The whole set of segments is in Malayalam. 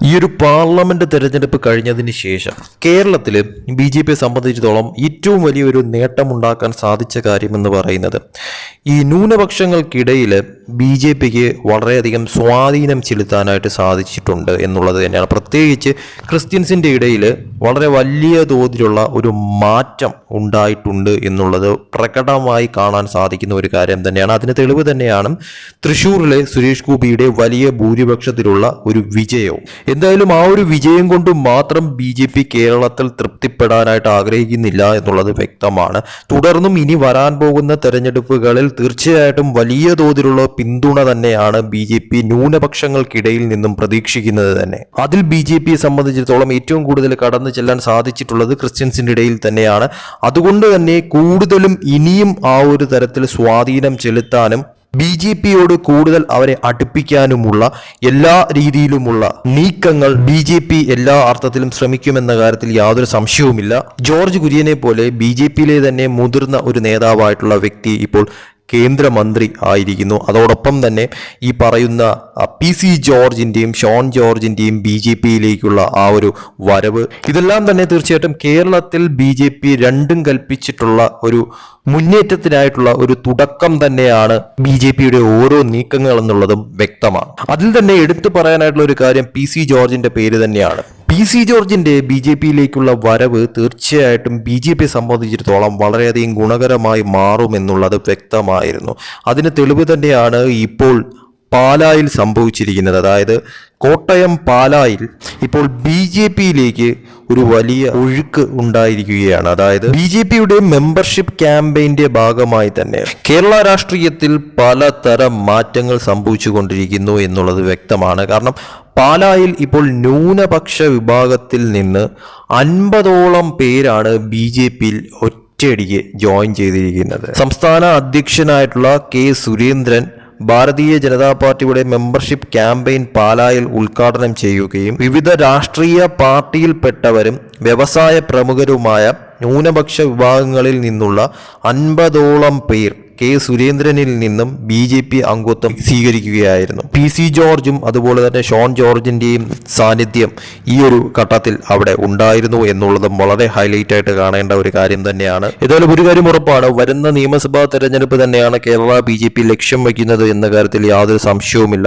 ഈ ഒരു പാർലമെന്റ് തെരഞ്ഞെടുപ്പ് കഴിഞ്ഞതിന് ശേഷം കേരളത്തിൽ ബി ജെ പിയെ സംബന്ധിച്ചിടത്തോളം ഏറ്റവും വലിയൊരു നേട്ടമുണ്ടാക്കാൻ സാധിച്ച കാര്യമെന്ന് പറയുന്നത് ഈ ന്യൂനപക്ഷങ്ങൾക്കിടയിൽ ബി ജെ പിക്ക് വളരെയധികം സ്വാധീനം ചെലുത്താനായിട്ട് സാധിച്ചിട്ടുണ്ട് എന്നുള്ളത് തന്നെയാണ്. പ്രത്യേകിച്ച് ക്രിസ്ത്യൻസിന്റെ ഇടയിൽ വളരെ വലിയ തോതിലുള്ള ഒരു മാറ്റം ഉണ്ടായിട്ടുണ്ട് എന്നുള്ളത് പ്രകടമായി കാണാൻ സാധിക്കുന്ന ഒരു കാര്യം തന്നെയാണ്. അതിന് തെളിവ് തന്നെയാണ് തൃശ്ശൂരിലെ സുരേഷ് ഗോപിയുടെ വലിയ ഭൂരിപക്ഷത്തിലുള്ള ഒരു വിജയവും. എന്തായാലും ആ ഒരു വിജയം കൊണ്ട് മാത്രം ബി ജെ പി കേരളത്തിൽ തൃപ്തിപ്പെടാനായിട്ട് ആഗ്രഹിക്കുന്നില്ല എന്നുള്ളത് വ്യക്തമാണ്. തുടർന്നും ഇനി വരാൻ പോകുന്ന തെരഞ്ഞെടുപ്പുകളിൽ തീർച്ചയായിട്ടും വലിയ തോതിലുള്ള പിന്തുണ തന്നെയാണ് ബി ജെ പി ന്യൂനപക്ഷങ്ങൾക്കിടയിൽ നിന്നും പ്രതീക്ഷിക്കുന്നത് തന്നെ. അതിൽ ബി ജെ പിയെ സംബന്ധിച്ചിടത്തോളം ഏറ്റവും കൂടുതൽ കടന്നു ചെല്ലാൻ സാധിച്ചിട്ടുള്ളത് ക്രിസ്ത്യൻസിന്റെ ഇടയിൽ തന്നെയാണ്. അതുകൊണ്ട് തന്നെ കൂടുതലും ഇനിയും ആ ഒരു തരത്തിൽ സ്വാധീനം ചെലുത്താനും ബി ജെ പിയോട് കൂടുതൽ അവരെ അടുപ്പിക്കാനുമുള്ള എല്ലാ രീതിയിലുമുള്ള നീക്കങ്ങൾ ബി ജെ പി എല്ലാ അർത്ഥത്തിലും ശ്രമിക്കുമെന്ന കാര്യത്തിൽ യാതൊരു സംശയവുമില്ല. ജോർജ് കുര്യനെ പോലെ ബി ജെ പിയിലെ തന്നെ മുതിർന്ന ഒരു നേതാവായിട്ടുള്ള വ്യക്തി ഇപ്പോൾ കേന്ദ്രമന്ത്രി ആയിരിക്കുന്നു. അതോടൊപ്പം തന്നെ ഈ പറയുന്ന പി സി ജോർജിന്റെയും ഷോൺ ജോർജിന്റെയും ബി ജെ പിയിലേക്കുള്ള ആ ഒരു വരവ് ഇതെല്ലാം തന്നെ തീർച്ചയായിട്ടും കേരളത്തിൽ ബി ജെ പി രണ്ടും കൽപ്പിച്ചിട്ടുള്ള ഒരു മുന്നേറ്റത്തിനായിട്ടുള്ള ഒരു തുടക്കം തന്നെയാണ് ബി ജെ പിയുടെ ഓരോ നീക്കങ്ങൾ എന്നുള്ളതും വ്യക്തമാണ്. അതിൽ തന്നെ എടുത്തു പറയാനായിട്ടുള്ള ഒരു കാര്യം പി സി ജോർജിന്റെ പേര് തന്നെയാണ്. പി സി ജോർജിന്റെ ബി ജെ പിയിലേക്കുള്ള വരവ് തീർച്ചയായിട്ടും ബി ജെ പിയെ സംബന്ധിച്ചിടത്തോളം വളരെയധികം ഗുണകരമായി മാറുമെന്നുള്ളത് വ്യക്തമായിരുന്നു. അതിന് തെളിവ് തന്നെയാണ് ഇപ്പോൾ പാലായിൽ സംഭവിച്ചിരിക്കുന്നത്. അതായത് കോട്ടയം പാലായിൽ ഇപ്പോൾ ബി ജെ പിയിലേക്ക് ഒരു വലിയ ഒഴുക്ക് ഉണ്ടായിരിക്കുകയാണ്. അതായത് ബി ജെ പിയുടെ മെമ്പർഷിപ്പ് ക്യാമ്പയിന്റെ ഭാഗമായി തന്നെ കേരള രാഷ്ട്രീയത്തിൽ പലതരം മാറ്റങ്ങൾ സംഭവിച്ചുകൊണ്ടിരിക്കുന്നു എന്നുള്ളത് വ്യക്തമാണ്. കാരണം പാലായിൽ ഇപ്പോൾ ന്യൂനപക്ഷ വിഭാഗത്തിൽ നിന്ന് അൻപതോളം പേരാണ് ബി ജെ പിയിൽ ഒറ്റയടിക്ക് ജോയിൻ ചെയ്തിരിക്കുന്നത്. സംസ്ഥാന അധ്യക്ഷനായിട്ടുള്ള കെ സുരേന്ദ്രൻ ഭാരതീയ ജനതാ പാർട്ടിയുടെ മെമ്പർഷിപ്പ് ക്യാമ്പയിൻ പാലായിൽ ഉദ്ഘാടനം ചെയ്യുകയും വിവിധ രാഷ്ട്രീയ പാർട്ടിയിൽപ്പെട്ടവരും വ്യവസായ പ്രമുഖരുമായ ന്യൂനപക്ഷ വിഭാഗങ്ങളിൽ നിന്നുള്ള അൻപതോളം പേർ കെ സുരേന്ദ്രനിൽ നിന്നും ബി ജെ പി അംഗത്വം സ്വീകരിക്കുകയായിരുന്നു. പി സി ജോർജും അതുപോലെ തന്നെ ഷോൺ ജോർജിന്റെയും സാന്നിധ്യം ഈ ഒരു ഘട്ടത്തിൽ അവിടെ ഉണ്ടായിരുന്നു എന്നുള്ളതും വളരെ ഹൈലൈറ്റ് ആയിട്ട് കാണേണ്ട ഒരു കാര്യം തന്നെയാണ്. ഏതായാലും ഒരു കാര്യം ഉറപ്പാണ് വരുന്ന നിയമസഭാ തെരഞ്ഞെടുപ്പ് തന്നെയാണ് കേരള ബി ജെ പി ലക്ഷ്യം വയ്ക്കുന്നത് എന്ന കാര്യത്തിൽ യാതൊരു സംശയവുമില്ല.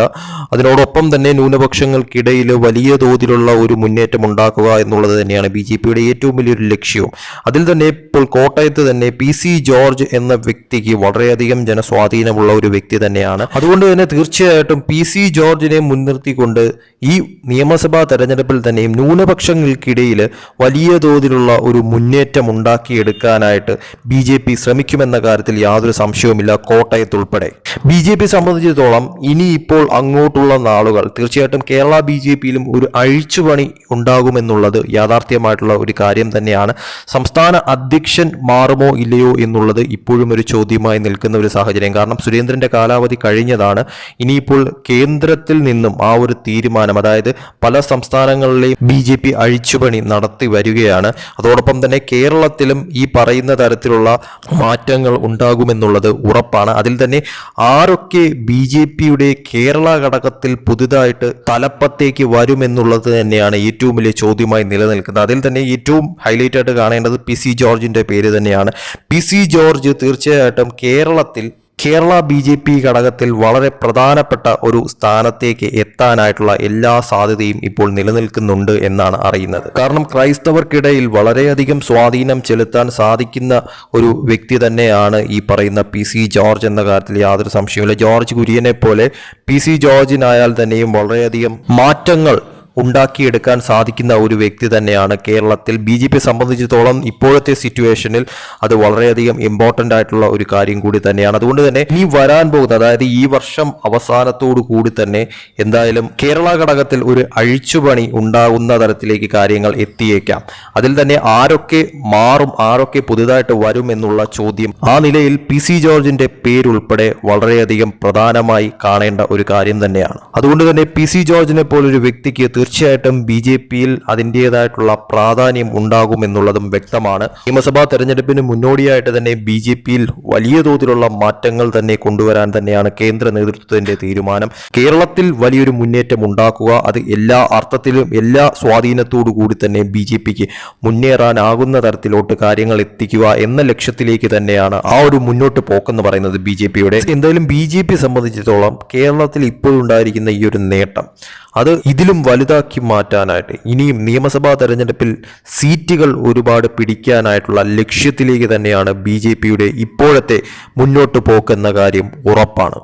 അതിനോടൊപ്പം തന്നെ ന്യൂനപക്ഷങ്ങൾക്കിടയിൽ വലിയ തോതിലുള്ള ഒരു മുന്നേറ്റം ഉണ്ടാക്കുക എന്നുള്ളത് തന്നെയാണ് ബി ജെ പിയുടെ ഏറ്റവും വലിയൊരു ലക്ഷ്യവും. അതിൽ തന്നെ ഇപ്പോൾ കോട്ടയത്ത് തന്നെ പി സി ജോർജ് എന്ന വ്യക്തിക്ക് വളരെയധികം ജനസ്വാധീനമുള്ള ഒരു വ്യക്തി തന്നെയാണ്. അതുകൊണ്ട് തന്നെ തീർച്ചയായിട്ടും പി സി ജോർജിനെ മുൻനിർത്തിക്കൊണ്ട് ഈ നിയമസഭാ തെരഞ്ഞെടുപ്പിൽ തന്നെയും ന്യൂനപക്ഷങ്ങൾക്കിടയിൽ വലിയ തോതിലുള്ള ഒരു മുന്നേറ്റം ഉണ്ടാക്കിയെടുക്കാനായിട്ട് ബി ജെ പി ശ്രമിക്കുമെന്ന കാര്യത്തിൽ യാതൊരു സംശയവുമില്ല കോട്ടയത്തുൾപ്പെടെ. ബി ജെ പി സംബന്ധിച്ചിടത്തോളം ഇനിയിപ്പോൾ അങ്ങോട്ടുള്ള നാളുകൾ തീർച്ചയായിട്ടും കേരള ബി ജെ പിയിലും ഒരു അഴിച്ചുപണി ഉണ്ടാകുമെന്നുള്ളത് യാഥാർത്ഥ്യമായിട്ടുള്ള ഒരു കാര്യം തന്നെയാണ്. സംസ്ഥാന അധ്യക്ഷൻ മാറുമോ ഇല്ലയോ എന്നുള്ളത് ഇപ്പോഴും ഒരു ചോദ്യമായി നിൽക്കുന്ന ഒരു സാഹചര്യം. കാരണം സുരേന്ദ്രന്റെ കാലാവധി കഴിഞ്ഞതാണ്. ഇനിയിപ്പോൾ കേന്ദ്രത്തിൽ നിന്നും ആ ഒരു തീരുമാനം അതായത് പല സംസ്ഥാനങ്ങളിലെയും ബി ജെ പി അഴിച്ചുപണി നടത്തി വരികയാണ്. അതോടൊപ്പം തന്നെ കേരളത്തിലും ഈ പറയുന്ന തരത്തിലുള്ള മാറ്റങ്ങൾ ഉണ്ടാകുമെന്നുള്ളത് ഉറപ്പാണ്. അതിൽ തന്നെ ആരൊക്കെ ബി ജെ പിയുടെ കേരള ഘടകത്തിൽ പുതുതായിട്ട് തലപ്പത്തേക്ക് വരുമെന്നുള്ളത് തന്നെയാണ് ഏറ്റവും വലിയ ചോദ്യമായി നിലനിൽക്കുന്നത്. അതിൽ തന്നെ ഏറ്റവും ഹൈലൈറ്റ് ആയിട്ട് കാണേണ്ടത് പി സി ജോർജിന്റെ പേര് തന്നെയാണ്. പി സി ജോർജ് തീർച്ചയായിട്ടും കേരളത്തിൽ കേരള ബി ജെ പി ഘടകത്തിൽ വളരെ പ്രധാനപ്പെട്ട ഒരു സ്ഥാനത്തേക്ക് എത്താനായിട്ടുള്ള എല്ലാ സാധ്യതയും ഇപ്പോൾ നിലനിൽക്കുന്നുണ്ട് എന്നാണ് അറിയുന്നത്. കാരണം ക്രൈസ്തവർക്കിടയിൽ വളരെയധികം സ്വാധീനം ചെലുത്താൻ സാധിക്കുന്ന ഒരു വ്യക്തി തന്നെയാണ് ഈ പറയുന്ന പി സി ജോർജ് എന്ന കാര്യത്തിൽ യാതൊരു സംശയമില്ല ജോർജ് കുര്യനെ പോലെ പി സി ജോർജിനായാൽ തന്നെയും വളരെയധികം മാറ്റങ്ങൾ ഉണ്ടാക്കിയെടുക്കാൻ സാധിക്കുന്ന ഒരു വ്യക്തി തന്നെയാണ് കേരളത്തിൽ ബി ജെ പി സംബന്ധിച്ചിടത്തോളം ഇപ്പോഴത്തെ സിറ്റുവേഷനിൽ അത് വളരെയധികം ഇമ്പോർട്ടന്റ് ആയിട്ടുള്ള ഒരു കാര്യം കൂടി തന്നെയാണ്. അതുകൊണ്ട് തന്നെ ഇനി വരാൻ പോകുന്ന അതായത് ഈ വർഷം അവസാനത്തോടു കൂടി തന്നെ എന്തായാലും കേരള ഘടകത്തിൽ ഒരു അഴിച്ചുപണി ഉണ്ടാകുന്ന തരത്തിലേക്ക് കാര്യങ്ങൾ എത്തിയേക്കാം. അതിൽ തന്നെ ആരൊക്കെ മാറും ആരൊക്കെ പുതുതായിട്ട് വരും എന്നുള്ള ചോദ്യം ആ നിലയിൽ പി സി ജോർജിന്റെ പേരുൾപ്പെടെ വളരെയധികം പ്രധാനമായി കാണേണ്ട ഒരു കാര്യം തന്നെയാണ്. അതുകൊണ്ട് തന്നെ പി സി ജോർജിനെ പോലൊരു വ്യക്തിക്ക് തീർച്ചയായിട്ടും ബി ജെ പിയിൽ അതിന്റേതായിട്ടുള്ള പ്രാധാന്യം ഉണ്ടാകുമെന്നുള്ളതും വ്യക്തമാണ്. നിയമസഭാ തെരഞ്ഞെടുപ്പിന് മുന്നോടിയായിട്ട് തന്നെ ബി ജെ പിയിൽ വലിയ തോതിലുള്ള മാറ്റങ്ങൾ തന്നെ കൊണ്ടുവരാൻ തന്നെയാണ് കേന്ദ്ര നേതൃത്വത്തിന്റെ തീരുമാനം. കേരളത്തിൽ വലിയൊരു മുന്നേറ്റം ഉണ്ടാക്കുക അത് എല്ലാ അർത്ഥത്തിലും എല്ലാ സ്വാധീനത്തോടു കൂടി തന്നെ ബി ജെ പിക്ക് മുന്നേറാനാകുന്ന തരത്തിലോട്ട് കാര്യങ്ങൾ എത്തിക്കുക എന്ന ലക്ഷ്യത്തിലേക്ക് തന്നെയാണ് ആ ഒരു മുന്നോട്ട് പോക്കെന്ന് പറയുന്നത് ബി ജെ പിയുടെ. എന്തായാലും ബി ജെ പി സംബന്ധിച്ചിടത്തോളം കേരളത്തിൽ ഇപ്പോഴുണ്ടായിരിക്കുന്ന ഈ ഒരു നേട്ടം അത് ഇതിലും വലുതാക്കി മാറ്റാനായിട്ട്. ഇനിയും നിയമസഭാ തെരഞ്ഞെടുപ്പിൽ സീറ്റുകൾ ഒരുപാട് പിടിക്കാനായിട്ടുള്ള ലക്ഷ്യത്തിലേക്ക് തന്നെയാണ് ബി ജെ പിയുടെ ഇപ്പോഴത്തെ മുന്നോട്ട് പോക്കെന്ന കാര്യം ഉറപ്പാണ്.